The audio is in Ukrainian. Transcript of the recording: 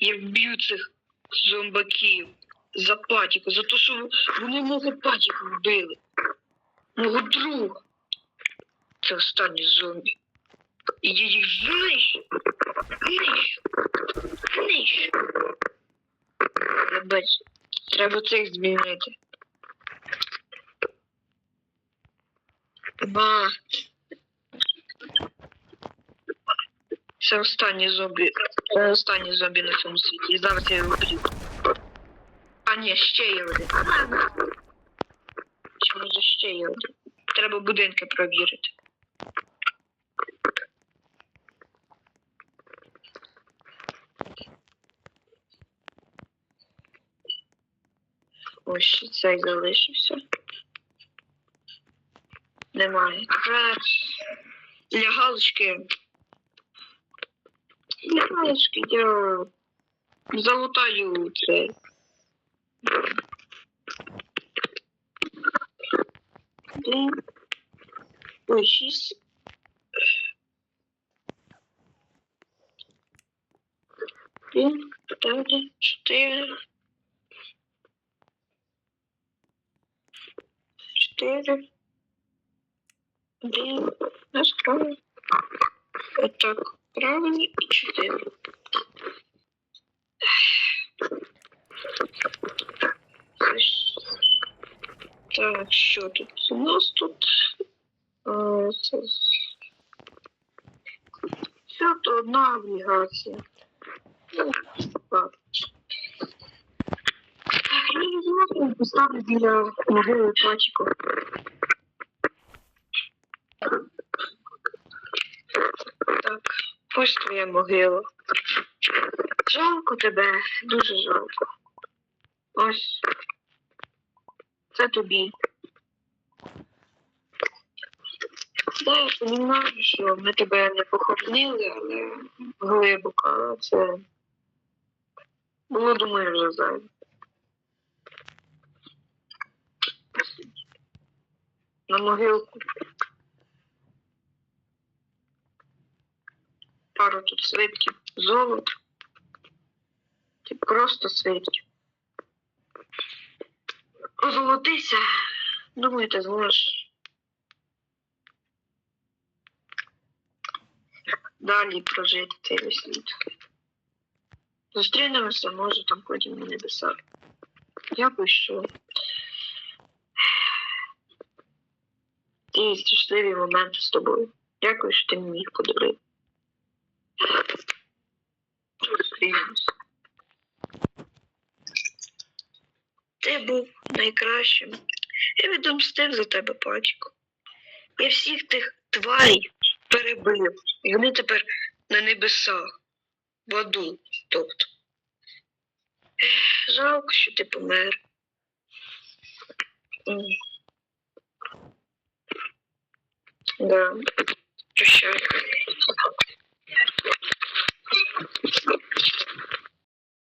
Я вб'ю цих зомбаків за патіку, за те, що вони мого патіку вбили. Мого друга. Це останні зомбі. І я їх знищу. Знищу. Знищу. Бачу. Треба цих змінити. Ба. Це останні зомбі. Останні зомбі на цьому світі. І зараз я його вб'ю. А ні, ще є один. Чи може ще є один? Треба будинки провірити. Ось ще цей залишився. Немає. Тепер для галочки. Для галочки я залутаю цей. Один. Ой, шість. Один, чотири, чотири. Чотири. Один. Нас правильно. Отак. Правильно і чотири. Так, що тут? У нас тут. Це... Одна облігація. Так. Я її знову поставлю біля могили пачку. Так, ось твоя могила. Жалко тебе, дуже жалко. Ось. Це тобі. Да, я розумію, що ми тебе не похоронили, але глибоко, це було, думаю, вже зайве. На могилку. Пару тут свитків, золото. Чи просто свитків. Озолотися. Думаю, зможеш. Далі прожити цей світ. Зустрінемося, може, там потім на небесах. Дякую, що ті щасливі моменти з тобою. Дякую, що ти мені їх подарив. Ти був найкращим. Я відомстив за тебе, пачку. Я всіх тих тварів перебив. І вони тепер на небесах, в аду, тобто. Жалко, що ти помер. Да. Прощай. Gracias.